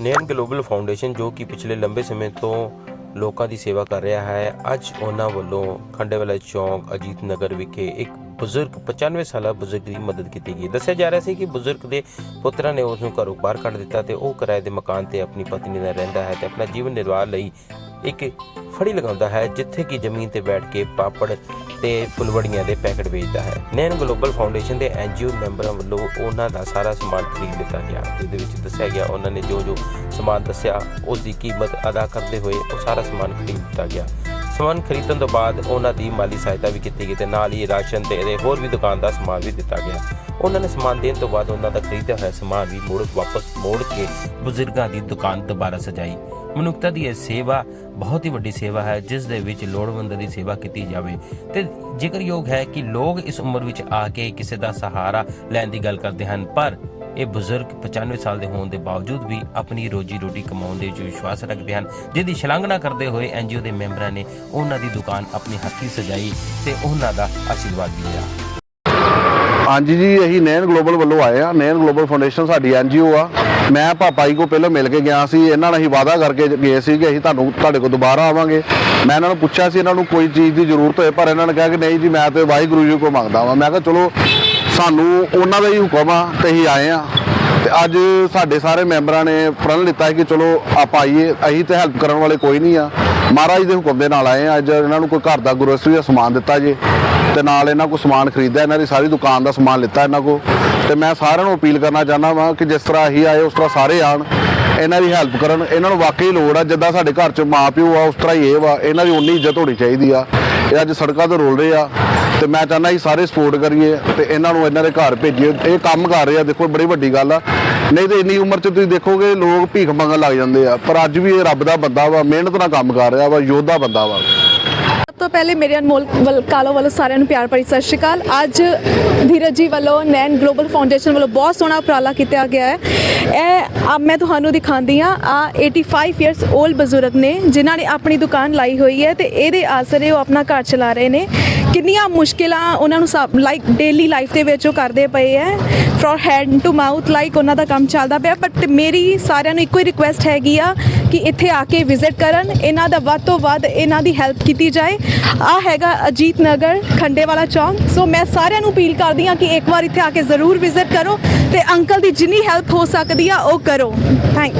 ਨੈਨ global foundation ਜੋ ਕਿ ਪਿਛਲੇ ਲੰਬੇ ਸਮੇਂ ਤੋਂ ਲੋਕਾਂ ਦੀ ਸੇਵਾ ਕਰ ਰਿਹਾ ਹੈ, ਅੱਜ ਉਹਨਾਂ ਵੱਲੋਂ ਖੰਡੇਵਾਲਾ ਚੌਂਕ, ਅਜੀਤ ਨਗਰ ਵਿਖੇ ਇੱਕ ਬਜ਼ੁਰਗ 95 ਸਾਲਾ ਬਜ਼ੁਰਗ ਦੀ ਮਦਦ ਕੀਤੀ ਗਈ। ਦੱਸਿਆ ਜਾ ਰਿਹਾ ਸੀ ਕਿ ਬਜ਼ੁਰਗ ਦੇ ਪੁੱਤਰਾਂ ਨੇ ਉਸ ਨੂੰ ਘਰੋਂ ਬਾਹਰ ਕੱਢ ਦਿੱਤਾ ਤੇ ਉਹ ਕਿਰਾਏ ਦੇ ਮਕਾਨ ਤੇ ਆਪਣੀ ਪਤਨੀ ਨਾਲ ਰਹਿੰਦਾ ਹੈ ਤੇ ਆਪਣਾ ਜੀਵਨ ਨਿਰਵਾਹ ਲਈ ਇੱਕ ਫੜੀ ਲਗਾਉਂਦਾ ਹੈ, ਜਿੱਥੇ ਕਿ ਜ਼ਮੀਨ ਤੇ ਬੈਠ ਕੇ ਪਾਪੜ ਤੇ ਫੁਲਵੜੀਆਂ ਦੇ ਪੈਕਟ ਵੇਚਦਾ ਹੈ। ਨੈਨ ਗਲੋਬਲ ਫਾਊਂਡੇਸ਼ਨ ਦੇ ਐਨਜੀਓ ਮੈਂਬਰਾਂ ਵੱਲੋਂ ਉਹਨਾਂ ਦਾ ਸਾਰਾ ਸਮਾਨ ਖਰੀਦ ਲਿੱਤਾ ਗਿਆ, ਜਿਹਦੇ ਵਿੱਚ ਦੱਸਿਆ ਗਿਆ ਉਹਨਾਂ ਨੇ ਜੋ ਜੋ ਸਮਾਨ ਦੱਸਿਆ, ਉਸ ਦੀ ਕੀਮਤ ਅਦਾ ਕਰਦੇ ਹੋਏ ਉਹ ਸਾਰਾ ਸਮਾਨ ਖਰੀਦ ਦਿੱਤਾ ਗਿਆ। ਸਮਾਨ ਖਰੀਦਣ ਤੋਂ ਬਾਅਦ ਉਹਨਾਂ ਦੀ ਮਾਲੀ ਸਹਾਇਤਾ ਵੀ ਕੀਤੀ ਗਈ ਤੇ ਨਾਲ ਹੀ ਰਾਸ਼ਨ ਤੇ ਹੋਰ ਵੀ ਦੁਕਾਨ ਦਾ ਸਮਾਨ ਵੀ ਦਿੱਤਾ ਗਿਆ। ਉਹਨਾਂ ਨੇ ਸਮਾਨ ਦੇਣ ਤੋਂ ਬਾਅਦ ਉਹਨਾਂ ਦਾ ਖਰੀਦਿਆ ਹੋਇਆ ਸਮਾਨ ਵੀ ਮੁੜ ਵਾਪਸ ਮੋੜ ਕੇ ਬਜ਼ੁਰਗਾਂ ਦੀ ਦੁਕਾਨ ਦੁਬਾਰਾ ਸਜਾਈ। ਮਨੁੱਖਤਾ ਦੀ ਇਹ ਸੇਵਾ ਬਹੁਤ ਹੀ ਵੱਡੀ ਸੇਵਾ ਹੈ, ਜਿਸ ਦੇ ਵਿੱਚ ਲੋੜਵੰਦ ਦੀ ਸੇਵਾ ਕੀਤੀ ਜਾਵੇ। ਤੇ ਜ਼ਿਕਰਯੋਗ ਹੈ ਕਿ ਲੋਕ ਇਸ ਉਮਰ ਵਿੱਚ ਆ ਕੇ ਕਿਸੇ ਦਾ ਸਹਾਰਾ ਲੈਣ ਦੀ ਗੱਲ ਕਰਦੇ ਹਨ, ਪਰ ਇਹ ਬਜ਼ੁਰਗ 95 ਸਾਲ ਦੇ ਹੋਣ ਦੇ ਬਾਵਜੂਦ ਵੀ ਆਪਣੀ ਰੋਜੀ ਰੋਟੀ ਕਮਾਉਣ ਦੇ ਵਿੱਚ ਵਿਸ਼ਵਾਸ ਰੱਖਦੇ ਹਨ, ਜਿਹਦੀ ਸ਼ਲਾਘਨਾ ਕਰਦੇ ਹੋਏ ਐਨਜੀਓ ਦੇ ਮੈਂਬਰਾਂ ਨੇ ਉਹਨਾਂ ਦੀ ਦੁਕਾਨ ਆਪਣੇ ਹੱਥੀਂ ਸਜਾਈ ਤੇ ਉਹਨਾਂ ਦਾ ਆਸ਼ੀਰਵਾਦ ਲਿਆ ਹਾਂਜੀ ਜੀ, ਅਸੀਂ ਨੈਨ ਗਲੋਬਲ ਵੱਲੋਂ ਆਏ ਆ ਨੈਨ ਗਲੋਬਲ ਫਾਊਂਡੇਸ਼ਨ ਸਾਡੀ ਐਨਜੀਓ ਆ। ਮੈਂ ਪਾਪਾ ਜੀ ਕੋ ਪਹਿਲਾਂ ਮਿਲ ਕੇ ਗਿਆ ਸੀ। ਇਹਨਾਂ ਨਾਲ ਅਸੀਂ ਵਾਅਦਾ ਕਰਕੇ ਗਏ ਸੀ ਕਿ ਅਸੀਂ ਤੁਹਾਨੂੰ, ਤੁਹਾਡੇ ਕੋਲ ਦੁਬਾਰਾ ਆਵਾਂਗੇ। ਮੈਂ ਇਹਨਾਂ ਨੂੰ ਪੁੱਛਿਆ ਸੀ, ਇਹਨਾਂ ਨੂੰ ਕੋਈ ਚੀਜ਼ ਦੀ ਜ਼ਰੂਰਤ ਹੋਏ, ਪਰ ਇਹਨਾਂ ਨੇ ਕਿਹਾ ਕਿ ਨਹੀਂ ਜੀ, ਮੈਂ ਤੇ ਵਾਹਿਗੁਰੂ ਜੀ ਕੋ ਮੰਗਦਾ ਵਾਂ। ਮੈਂ ਕਿਹਾ ਚਲੋ, ਸਾਨੂੰ ਉਹਨਾਂ ਦਾ ਹੀ ਹੁਕਮ ਆ ਤੇ ਅਸੀਂ ਆਏ ਆ ਤੇ ਅੱਜ ਸਾਡੇ ਸਾਰੇ ਮੈਂਬਰਾਂ ਨੇ ਪ੍ਰਣ ਲਿੱਤਾ ਕਿ ਚਲੋ, ਆਪਾਂ ਆਈਏ, ਅਸੀਂ ਤੇ ਹੈਲਪ ਕਰਨ ਵਾਲੇ ਕੋਈ ਨਹੀਂ ਆ। ਮਹਾਰਾਜ ਦੇ ਹੁਕਮ ਦੇ ਨਾਲ ਆਏ ਆ ਅੱਜ ਇਹਨਾਂ ਨੂੰ ਕੋਈ ਘਰ ਦਾ ਗਰੋਸਰੀ ਦਾ ਸਮਾਨ ਦਿੱਤਾ ਜੇ। ਤੇ ਨਾਲ ਇਹਨਾਂ ਕੋਲ ਸਮਾਨ ਖਰੀਦਿਆ, ਇਹਨਾਂ ਦੀ ਸਾਰੀ ਦੁਕਾਨ ਦਾ ਸਮਾਨ ਲਿੱਤਾ ਇਹਨਾਂ ਕੋਲ। ਤੇ ਮੈਂ ਸਾਰਿਆਂ ਨੂੰ ਅਪੀਲ ਕਰਨਾ ਚਾਹੁੰਦਾ ਵਾਂ ਕਿ ਜਿਸ ਤਰ੍ਹਾਂ ਅਸੀਂ ਆਏ, ਉਸ ਤਰ੍ਹਾਂ ਸਾਰੇ ਆਣ, ਇਹਨਾਂ ਦੀ ਹੈਲਪ ਕਰਨ। ਇਹਨਾਂ ਨੂੰ ਵਾਕਈ ਲੋੜ ਆ, ਜਿੱਦਾਂ ਸਾਡੇ ਘਰ 'ਚ ਮਾਪਿਓ ਆ, ਉਸ ਤਰ੍ਹਾਂ ਹੀ ਇਹ ਵਾ, ਇਹਨਾਂ ਦੀ ਉਨੀ ਇੱਜ਼ਤ ਹੋਣੀ ਚਾਹੀਦੀ ਆ। ਇਹ ਅੱਜ ਸੜਕਾਂ ਤੇ ਰੋਲ ਰਹੇ ਆ, ਤੇ ਮੈਂ ਚਾਹੁੰਦਾ ਅਸੀਂ ਸਾਰੇ ਸਪੋਰਟ ਕਰੀਏ ਤੇ ਇਹਨਾਂ ਨੂੰ ਇਹਨਾਂ ਦੇ ਘਰ ਭੇਜੀਏ। ਇਹ ਕੰਮ ਕਰ ਰਹੇ ਆ, ਦੇਖੋ ਬੜੀ ਵੱਡੀ ਗੱਲ ਆ। ਨਹੀਂ ਤੇ ਇੰਨੀ ਉਮਰ 'ਚ ਤੁਸੀਂ ਦੇਖੋਗੇ, ਲੋਕ ਭੀਖ ਮੰਗਣ ਲੱਗ ਜਾਂਦੇ ਆ, ਪਰ ਅੱਜ ਵੀ ਇਹ ਰੱਬ ਦਾ ਬੰਦਾ ਵਾ, ਮਿਹਨਤ ਨਾਲ ਕੰਮ ਕਰ ਰਿਹਾ ਵਾ, ਯੋਧਾ ਬੰਦਾ ਵਾ। ਤੋਂ ਪਹਿਲੇ ਮੇਰੇ ਅਨਮੋਲ ਵੱਲ- ਕਾਲੋ ਵੱਲੋਂ ਸਾਰਿਆਂ ਨੂੰ ਪਿਆਰ ਭਰੀ ਸਤਿ ਸ਼੍ਰੀ ਅਕਾਲ। ਅੱਜ ਧੀਰਜ ਜੀ ਵੱਲੋਂ ਨੈਨ ਗਲੋਬਲ ਫਾਊਂਡੇਸ਼ਨ ਵੱਲੋਂ ਬਹੁਤ ਸੋਹਣਾ ਉਪਰਾਲਾ ਕੀਤਾ ਗਿਆ ਹੈ। ਇਹ ਆ ਮੈਂ ਤੁਹਾਨੂੰ ਦਿਖਾਉਂਦੀ ਆ ਆ 85 ਇਅਰਸ 올ਡ ਬਜ਼ੁਰਗ ਨੇ, ਜਿਨ੍ਹਾਂ ਨੇ ਆਪਣੀ ਦੁਕਾਨ ਲਾਈ ਹੋਈ ਹੈ ਤੇ ਇਹਦੇ ਆਸਰੇ ਉਹ ਆਪਣਾ ਘਰ ਚਲਾ ਰਹੇ ਨੇ। ਕਿੰਨੀਆਂ ਮੁਸ਼ਕਿਲਾਂ ਉਹਨਾਂ ਨੂੰ ਲਾਈਕ ਡੇਲੀ ਲਾਈਫ ਦੇ ਵਿੱਚ ਉਹ ਕਰਦੇ ਪਏ ਹੈ। From head to mouth like ਉਹਨਾਂ ਦਾ ਕੰਮ ਚੱਲਦਾ ਪਿਆ ਬਟ ਮੇਰੀ ਸਾਰਿਆਂ ਨੂੰ ਇੱਕੋ ਹੀ ਰਿਕੁਐਸਟ ਹੈਗੀ ਆ ਕਿ ਇੱਥੇ ਆ ਕੇ ਵਿਜ਼ਿਟ ਕਰਨ। ਇਹਨਾਂ ਦਾ ਵੱਧ ਤੋਂ ਵੱਧ ਇਹਨਾਂ ਦੀ ਹੈਲਪ ਕੀਤੀ ਜਾਏ। ਆ ਹੈਗਾ ਅਜੀਤ ਨਗਰ ਖੰਡੇ ਵਾਲਾ ਚੌਂਕ। ਸੋ ਮੈਂ ਸਾਰਿਆਂ ਨੂੰ ਅਪੀਲ ਕਰਦੀ ਹਾਂ ਕਿ ਇੱਕ ਵਾਰ ਇੱਥੇ ਆ ਕੇ ਜ਼ਰੂਰ ਵਿਜ਼ਿਟ ਕਰੋ ਤੇ ਅੰਕਲ ਦੀ ਜਿੰਨੀ ਹੈਲਪ ਹੋ ਸਕਦੀ ਆ, ਉਹ ਕਰੋ। ਥੈਂਕ